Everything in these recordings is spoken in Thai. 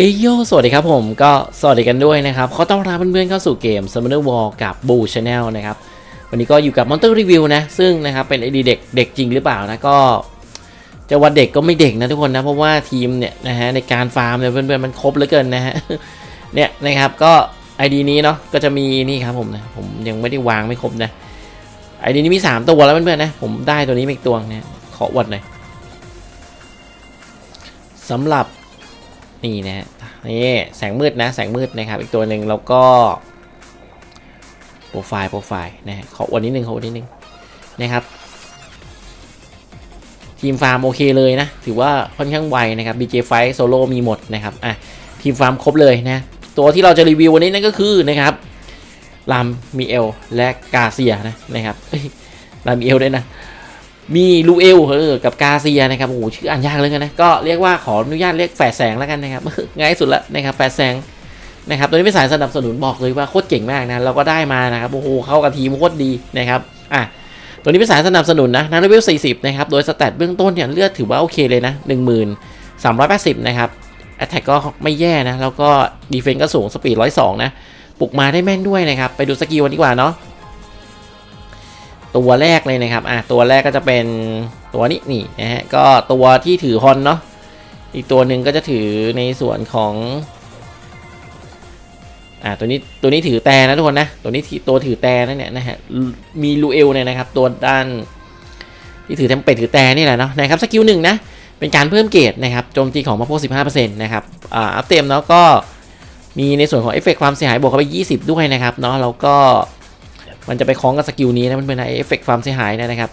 เอยโยสวัสดีครับผมก็สวัสดีกันด้วยนะครับขอต้อนรับเพื่อนๆเข้าสู่เกม Summoner War กับ Boo Channel นะครับวันนี้ก็อยู่กับ Monster Review นะ ซึ่งนะครับเป็นไอดีเด็กเด็กจริงหรือเปล่านะก็จะว่าเด็กก็ไม่เด็กนะทุกคนนะ เพราะว่าทีมเนี่ยนะฮะในการฟาร์มเนี่ยเพื่อนๆมันครบเหลือเกินนะฮะเนี่ยนะครับก็ไอดีนี้เนาะก็จะมีนี่ครับผมนะผมยังไม่ได้วางไม่ครบนะไอดีนี้มี 3 ตัวแล้วเพื่อนๆนะผมได้ตัวนี้อีกตัวนะขออวดหน่อยสำหรับนี่นะฮะ นี่แสงมืดนะแสงมืดนะครับ อีกตัวหนึ่งแล้วก็โปรไฟล์โปรไฟล์นะขออวดนิดนึงขออวดนิดนึงนะครับ ทีมฟาร์มโอเคเลยนะ ถือว่าค่อนข้างไวนะครับ BJ Fight Solo มีหมดนะครับอะทีมฟาร์มครบเลยนะตัวที่เราจะรีวิววันนี้นั่นก็คือนะครับลามมีเอลและกาเซียนะนะครับลามมีเอลด้วยนะ มีลูเอลเออกับกาเซียนะครับโอ้โหชื่ออ่านยากเลยกันนะก็เรียกว่าขออนุญาตเรียกแฝดแสงแล้วกันนะครับง่ายสุดละนะครับแฝดแสงนะครับตัวนี้เป็นสายสนับสนุนบอกเลยว่าโคตรเก่งมากนะเราก็ได้มานะครับโอ้โหเข้ากับทีมโคตรดีนะครับอะตัวนี้เป็นสายสนับสนุนนะนักเลเวล40นะครับโดยสแตทเบื้องต้นเนี่ยเลือดถือว่าโอเคเลยนะ1380นะครับแอตแทกก็ไม่แย่นะแล้วก็ดีเฟนส์ก็สูงสปีด102นะปลุกมาได้แม่นด้วยนะครับไปดูสกิลกันดีกว่าเนาะ ตัวแรกเลยนะครับอะตัวแรกก็จะเป็นตัวนี้นี่นะฮะก็ตัวที่ถือฮอนเนาะอีกตัวหนึ่งก็จะถือในส่วนของอ่าตัวนี้ตัวนี้ถือแต่นะทุกคนนะตัวนี้ที่ตัวถือแต่นั่นเนี่ยนะฮะมีลูเอลเนี่ยนะครับ ตัวด้านที่ถือเทมเปลตถือแต่นี่แหละเนาะนะครับสกิลหนึ่งนะเป็นการเพิ่มเกรดนะครับโจมตีของมาโพ15%นต์นะครับอ่าอัพเต็มเนาะก็มีในส่วนของเอฟเฟกต์ความเสียหายบวกเข้าไป 20 ด้วยนะครับเนาะแล้วก็ มันจะไปคล้องกับสกิลนี้นะมันเป็นเอฟเฟกต์ความเสียหายนะครับ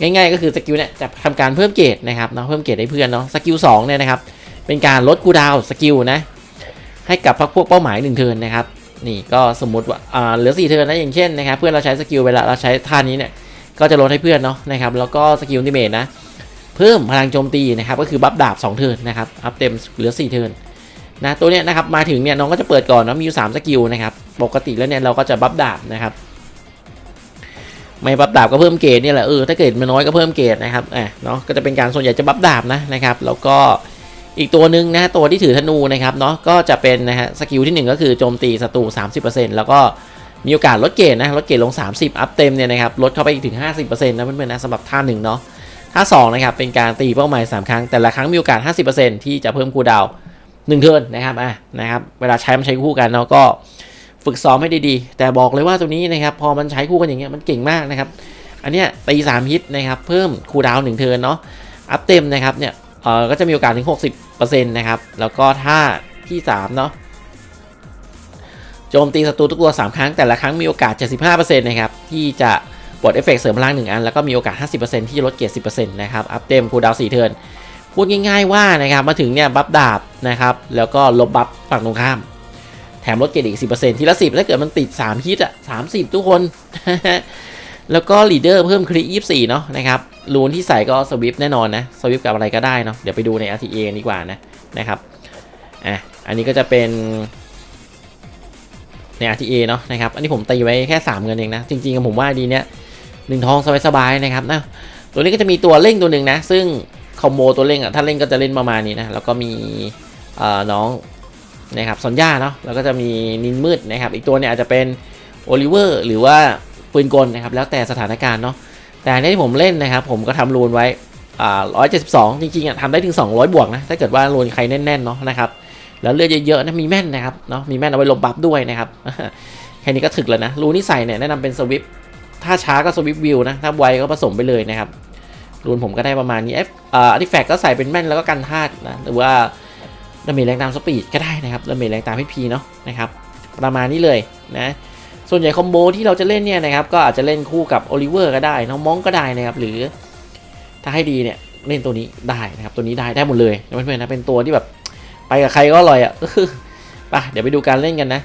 ง่ายๆก็คือสกิลเนี่ยจะทำการเพิ่มเกรดนะครับเนาะเพิ่มเกรดให้เพื่อนเนาะสกิล2เนี่ยนะครับเป็นการลดคูดาวสกิลนะให้กับพวกเป้าหมาย1เทิร์นนะครับนี่ก็สมมติว่าอ่าเหลือ4เทิร์นนะอย่างเช่นนะครับเพื่อนเราใช้สกิลเวลาเราใช้ท่านี้เนี่ยก็จะลดให้เพื่อนเนาะนะครับแล้วก็สกิลนิเมตนะเพิ่มพลังโจมตีนะครับก็คือบัฟดาบ2เทิร์นนะครับอัพเต็มเหลือ4เทิร์นนะตัวเนี้ยนะครับมาถึงเนี่ยน้องก็จะเปิดก่อนเนาะมีอยู่3สกิลนะครับปกติแล้วเนี่ยเราก็จะบัฟดาบนะครับ ไม่บัฟดาบก็เพิ่มเกรดเนี่ยแหละเออถ้าเกรดมันน้อยก็เพิ่มเกรดนะครับอะเนาะก็จะเป็นการส่วนใหญ่จะบัฟดาบนะนะครับ แล้วก็อีกตัวหนึ่งนะตัวที่ถือธนูนะครับเนาะก็จะเป็นนะฮะสกิลที่ 1 ก็คือโจมตีศัตรู 30%แล้วก็มีโอกาสลดเกรดนะลดเกรดลง 30 อัพเต็มเนี่ยนะครับลดเข้าไปอีกถึง 50%นะเพื่อนๆนะสำหรับท่าหนึ่งเนาะท่า2นะครับเป็นการตีเป้าหมาย 3 ครั้งแต่ละครั้งมีโอกาส 50%ที่จะเพิ่มคูดาวน์หนึ่งเทิร์นนะครับอะนะครับเวลาใช้มันใช้คู่กันเนาะก็ ฝึกซ้อมให้ดีๆ แต่บอกเลยว่าตัวนี้นะครับ พอมันใช้คู่กันอย่างเงี้ยมันเก่งมากนะครับ อันเนี้ยตีสามฮิตนะครับ เพิ่มคูดาวน์หนึ่งเทิร์นเนาะ อัพเต็มนะครับเนี่ย เออก็จะมีโอกาสถึง 60%นะครับ แล้วก็ถ้าที่ 3 เนาะ โจมตีศัตรูทุกตัว 3 ครั้ง แต่ละครั้งมีโอกาส 75%นะครับ ที่จะปลดเอฟเฟกต์เสริมพลังหนึ่งอัน แล้วก็มีโอกาส 50%ที่จะลดเกียรติ10%นะครับ อัพเต็มคูดาวน์4เทิร์นพูดง่าย ๆว่านะครับ มาถึงเนี่ยบัฟดาบนะครับ แล้วก็ลบบัฟฝั่งตรงข้าม แถมลดเกรดอีก 10%ทีละ 10 ถ้าเกิดมันติด 3 ฮิตอะ 30 ทุกคน แล้วก็ลีดเดอร์เพิ่มคลิ24 เนาะนะครับรูนที่ใส่ก็สวิปแน่นอนนะสวิปกับอะไรก็ได้เนาะเดี๋ยวไปดูใน RTA ดีกว่านะนะครับอะอันนี้ก็จะเป็นใน RTA เนาะนะครับอันนี้ผมตีไว้แค่ 3 เงินเองนะ จริงๆผมว่าดีเนี้ยหนึ่งทองสบายๆนะครับนะตัวนี้ก็จะมีตัวเร่งตัวหนึ่งนะ ซึ่งคอมโบตัวเร่งอะถ้าเร่งก็จะเล่นประมาณนี้นะแล้วก็มีเอ่อน้อง นะครับซอนย่าเนาะแล้วก็จะมีนินมืดนะครับ อีกตัวเนี่ยอาจจะเป็นโอลิเวอร์หรือว่าปืนกลนะครับ แล้วแต่สถานการณ์เนาะแต่อันที่ผมเล่นนะครับ ผมก็ทำรูนไว้อ่าร้อยเจ็ดสิบสองจริงๆอะทำได้ถึง 200 บวกนะถ้าเกิดว่ารูนใครแน่นๆเนาะนะครับแล้วเลือดเยอะๆนะมีแม่นนะครับเนาะมีแม่นเอาไว้ลบบัฟด้วยนะครับแค่นี้ก็ถึกแล้วนะรูนที่ใส่เนี่ยแนะนำเป็นสวิปถ้าช้าก็สวิปวิวนะถ้าไวก็ผสมไปเลยนะครับรูนผมก็ได้ประมาณนี้เอฟอ่าอาร์ติแฟกก็ใส่เป็นแม่นแล้วก็กันธาตุนะหรือว่า ดาเมจแรงตามสปีดก็ได้นะครับดาเมจแรงตามพีพีเนาะนะครับประมาณนี้เลยนะส่วนใหญ่คอมโบที่เราจะเล่นเนี่ยนะครับก็อาจจะเล่นคู่กับโอลิเวอร์ก็ได้น้องมองก็ได้นะครับหรือถ้าให้ดีเนี่ยเล่นตัวนี้ได้นะครับตัวนี้ได้ได้หมดเลยนะเพื่อนๆนะเป็นตัวที่แบบไปกับใครก็อร่อยอะ่ะไปเดี๋ยวไปดูการเล่นกันนะ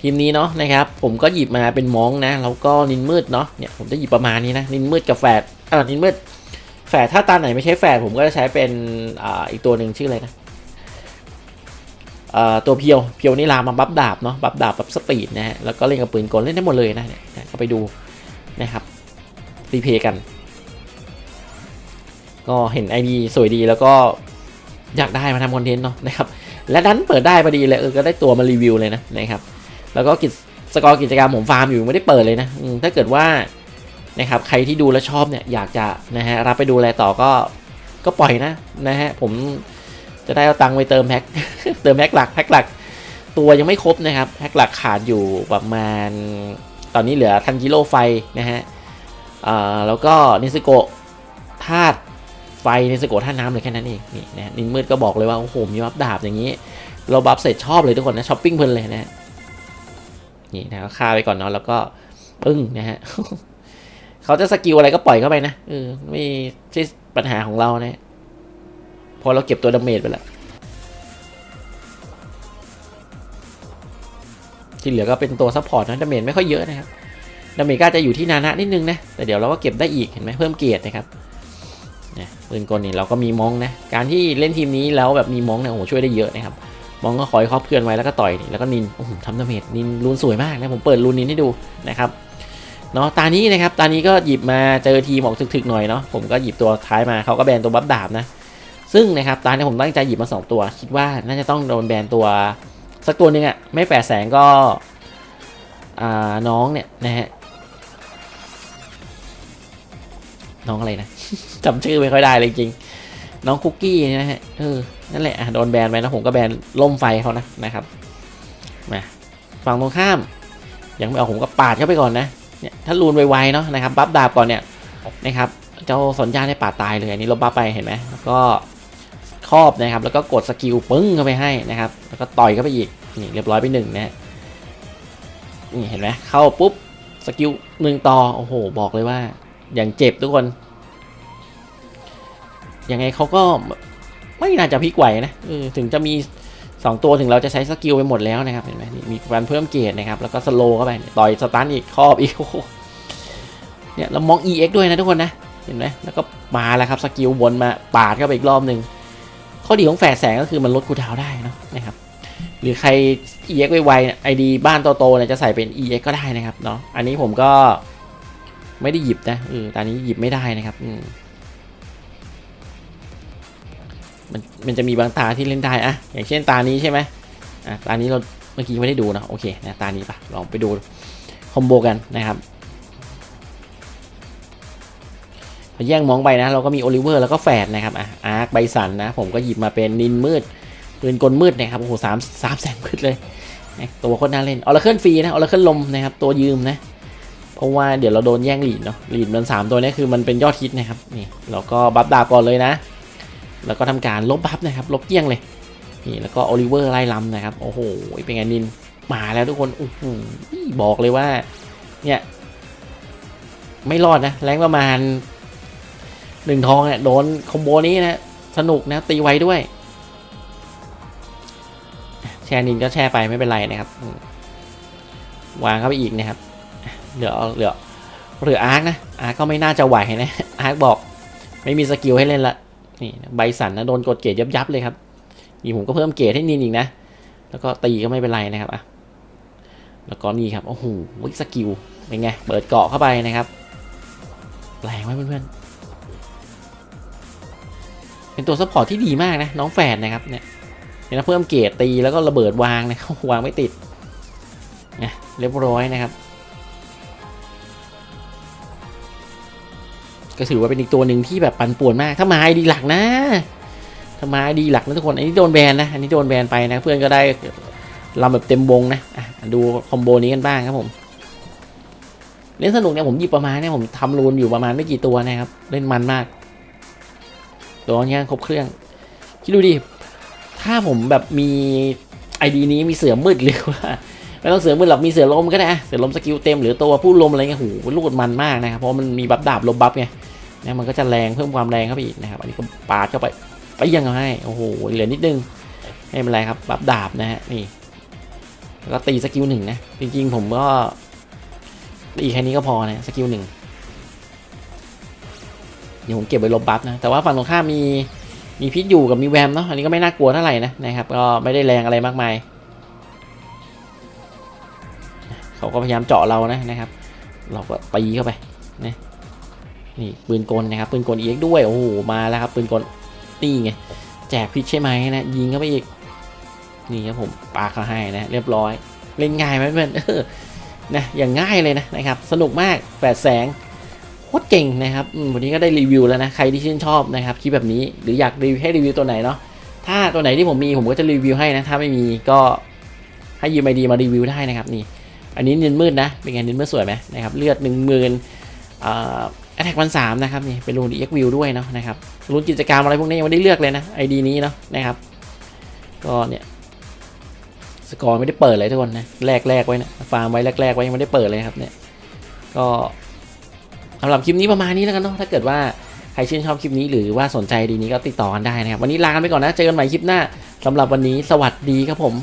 ทีมนี้เนาะนะครับ ผมก็หยิบมาเป็นมองนะแล้วก็นินมืดเนาะเนี่ยผมจะหยิบประมาณนี้นะนินมืดกับแฟดอ่านินมืด แฝดถ้าตาไหนไม่ใช่แฝดผมก็จะใช้เป็นออีกตัวหนึ่งชื่ออะไรนะตัวเพียวเพียวนี่ลามาบัฟดาบเนาะบัฟดาบบัฟสปีดนะฮะแล้วก็เล่นกับปืนกลเล่นได้หมดเลยนะเนี่ยเขาไปดูนะครับรีเพย์กัน ก็เห็นไอดีสวยดีแล้วก็อยากได้มาทำคอนเทนต์เนาะนะครับและดันเปิดได้พอดีเลยเออก็ได้ตัวมารีวิวเลยนะนะครับ แล้วก็กิจสกอร์กิจกรรมผมฟาร์มอยู่ไม่ได้เปิดเลยนะถ้าเกิดว่า นะครับใครที่ดูแล้วชอบเนี่ยอยากจะนะฮะรับไปดูแลต่อก็ก็ปล่อยนะนะฮะผมจะได้เอาตังค์ไปเติมแพ็คเติมแพ็คหลักแพ็คหลัก ตัวยังไม่ครบนะครับแพ็คหลักขาดอยู่ประมาณ ตอนนี้เหลือทันจิโร่ไฟนะฮะแล้วก็นิสโกะธาตุไฟนิสโกะธาตุน้ำเลยแค่นั้นเองนี่นะนินมืดก็บอกเลยว่าโอ้โหมีบัฟดาบอย่างนี้ เราบัฟเสร็จชอบเลยทุกคนนะช้อปปิ้งเพลินเลยนะนี่นะก็ฆ่าไปก่อนเนาะแล้วก็ปึ้งนะฮะ เขาจะสกิลอะไรก็ปล่อยเข้าไปนะเออไม่ใช่ปัญหาของเรานะพอเราเก็บตัวดาเมจไปแล้วที่เหลือก็เป็นตัวซัพพอร์ตนะดาเมจไม่ค่อยเยอะนะครับดาเมจก็อาจะอยู่ที่นานะนิดนึงนะแต่เดี๋ยวเราก็เก็บได้อีกเห็นไหมเพิ่มเกียรตินะครับเนี่ยปืนกลนี่เราก็มีมองนะการที่เล่นทีมนี้แล้วแบบมีมองเนี่ยโอ้โหช่วยได้เยอะนะครับมองก็คอยครอบเพื่อนไว้แล้วก็ต่อยนี่แล้วก็นินโอ้โหทำดาเมจนินรูนสวยมากนะผมเปิดรูนนินให้ดูนะครับ เนาะตานี้นะครับตานี้ก็หยิบมาเจอทีมออกถึกๆหน่อยเนาะผมก็หยิบตัวท้ายมาเขาก็แบนตัวบัฟดาบนะซึ่งนะครับตานี้ผมตั้งใจหยิบมาสองตัว คิดว่าน่าจะต้องโดนแบนตัวสักตัวหนึ่งอะไม่แฝดแสงก็อ่าน้องเนี่ยนะฮะน้องอะไรนะจำชื่อไม่ค่อยได้เลยจริง น้องคุกกี้นะฮะเออนั่นแหละอะโดนแบนไปแล้วผมก็แบนล่มไฟเขานะนะครับมาฝั่งตรงข้ามยังไม่เอาผมก็ปาดเข้าไปก่อนนะ เนี่ยถ้าลูนไวๆเนาะนะครับบัฟดาบก่อนเนี่ยนะครับเจ้าสนญาได้ปาตายเลยอันนี้ลบบัฟไปเห็นไหมแล้วก็ครอบนะครับ แล้วก็กดสกิลปึ้งเข้าไปให้นะครับ แล้วก็ต่อยเข้าไปอีกนี่เรียบร้อยไปหนึ่งนะนี่เห็นไหมเข้าปุ๊บสกิลหนึ่งต่อโอ้โหบอกเลยว่า อย่างเจ็บทุกคนยังไงเขาก็ไม่น่าจะพลิกไหวนะถึงจะมี 2 ตัวถึงเราจะใช้สกิลไปหมดแล้วนะครับเห็นไหมนี่มีการเพิ่มเกรตินะครับแล้วก็สโลว์เข้าไปต่อยสตันอีกครอบอีกโอ้โหเนี่ยเรามอง EX ด้วยนะทุกคนนะเห็นไหมแล้วก็มาแล้วครับสกิลวนมาปาดเข้าไปอีกรอบหนึ่งข้อดีของแฝดแสงก็คือมันลดคูดาวได้นะนะครับหรือใคร EX ไวๆไอดีบ้านโตๆเนี่ยจะใส่เป็น EX ก็ได้นะครับเนาะอันนี้ผมก็ไม่ได้หยิบนะเออตอนนี้หยิบไม่ได้นะครับอืม มันมันจะมีบางตาที่เล่นได้อะอย่างเช่นตานี้ใช่ไหมอะตานี้เราเมื่อกี้ไม่ได้ดูนะโอเคนะตานี้ปะลองไปดูคอมโบกันนะครับพอแย่งมองไปนะเราก็มีโอลิเวอร์แล้วก็แฝดนะครับอะอาร์คไบสันนะผมก็หยิบมาเป็นนินมืดปืนกลมืดนะครับโอ้โหสามสามแสนมืดเลยนะตัวโคตรน่าเล่นออร์เคิลฟรีนะออร์เคิลลมนะครับตัวยืมนะเพราะว่าเดี๋ยวเราโดนแย่งหลีดเนาะหลีดมันสามตัวนี้คือมันเป็นยอดฮิตนะครับนี่เราก็บัฟดาบก่อนเลยนะ แล้วก็ทำการลบบัฟนะครับลบเกี้ยงเลยนี่แล้วก็โอลิเวอร์ไล่ลำนะครับโอ้โหเป็นไงนินมาแล้วทุกคนโอ้โหบอกเลยว่าเนี่ยไม่รอดนะแรงประมาณหนึ่งทองเนี่ยโดนคอมโบนี้นะสนุกนะตีไว้ด้วย แชร์นินก็แช่ไปไม่เป็นไรนะครับ วางเข้าไปอีกนะครับเหลือเหลือเหลืออาร์คนะอาร์คก็ไม่น่าจะไหวนะอาร์คบอก ไม่มีสกิลให้เล่นละ นี่ใบสันนะโดนกดเกรดยับยับเลยครับนี่ผมก็เพิ่มเกรดให้นินอีกนะ แล้วก็ตีก็ไม่เป็นไรนะครับอะแล้วก็นี่ครับโอ้โหวิสกิลเป็นไงเปิดเกาะเข้าไปนะครับแรงไหมเพื่อนๆเป็นตัวซัพพอร์ตที่ดีมากนะน้องแฝดนะครับเนี่ยเห็นไหมเพิ่มเกรดตีแล้วก็ระเบิดวางนะวางไม่ติดนะเรียบร้อยนะครับ ก็ถือว่าเป็นอีกตัวหนึ่งที่แบบปั่นป่วนมาก ถ้ามาไอดีหลักนะ ถ้ามาไอดีหลักนะทุกคน อันนี้โดนแบนนะ อันนี้โดนแบนไปนะ เพื่อนก็ได้ลำแบบเต็มวงนะอะดูคอมโบนี้กันบ้างครับผม เล่นสนุกเนี่ยผมหยิบประมาณเนี่ยผมทำรูนอยู่ประมาณไม่กี่ตัวนะครับ เล่นมันมาก ตัวนี้ครบเครื่อง คิดดูดิ ถ้าผมแบบมีไอดีนี้มีเสือมืดหรือว่าไม่ต้องเสือมืดหรอกมีเสือลมก็ได้เสือลมสกิลเต็มหรือตัวผู้ลมอะไรเงี้ยโหลูดมันมากนะครับเพราะมันมีบัฟดาบลมบัฟไง นะมันก็จะแรงเพิ่มความแรงเข้าไปอีกนะครับ อันนี้ก็ปาดเข้าไปไปยังเอาให้โอ้โหเหลือนิดนึงไม่เป็นไรครับบัฟดาบนะฮะนี่แล้วก็ตีสกิลหนึ่งนะจริงๆผมก็ตีแค่นี้ก็พอนะสกิลหนึ่งเดี๋ยวผมเก็บไว้ลบบัฟนะแต่ว่าฝั่งตรงข้ามมีมีพิษอยู่กับมีแวมเนาะอันนี้ก็ไม่น่ากลัวเท่าไหร่นะนะครับก็ไม่ได้แรงอะไรมากมายเขาก็พยายามเจาะเรานะนะครับ เราก็ตีเข้าไปนะ นี่ปืนกลนะครับปืนกลเอ็กด้วยโอ้โหมาแล้วครับปืนกลนี่ไงแจกพิชใช่ไหมนะยิงเข้าไปอีกนี่ครับผมปาเขาให้นะเรียบร้อย เล่นง่ายไหมเพื่อนเออนะอย่างง่ายเลยนะนะครับสนุกมากแปดแสงโคตรเก่งนะครับวันนี้ก็ได้รีวิวแล้วนะใครที่ชื่นชอบนะครับคลิปแบบนี้หรืออยากรีวิวให้รีวิวตัวไหนเนาะถ้าตัวไหนที่ผมมีผมก็จะรีวิวให้นะถ้าไม่มีก็ให้ยืมไอดีมารีวิวได้นะครับนี่อันนี้เนินมืดนะเป็นไงเนินมืดสวยไหมนะครับเลือดหนึ่งหมื่นอ่า แอทแทกวันสามนะครับนี่เป็นรูนเอ็กวิวด้วยเนาะนะครับรูนกิจกรรมอะไรพวกนี้ยังไม่ได้เลือกเลยนะไอดีนี้เนาะนะครับก็เนี่ยสกอร์ไม่ได้เปิดเลยทุกคนนะแรกแรกไว้นะฟาร์มไว้แรกๆไว้ยังไม่ได้เปิดเลยครับเนี่ยก็สำหรับคลิปนี้ประมาณนี้แล้วกันเนาะถ้าเกิดว่าใครชื่นชอบคลิปนี้หรือว่าสนใจดีนี้ก็ติดต่อกันได้นะครับวันนี้ลากันไปก่อนนะเจอกันใหม่คลิปหน้าสำหรับวันนี้สวัสดีครับผม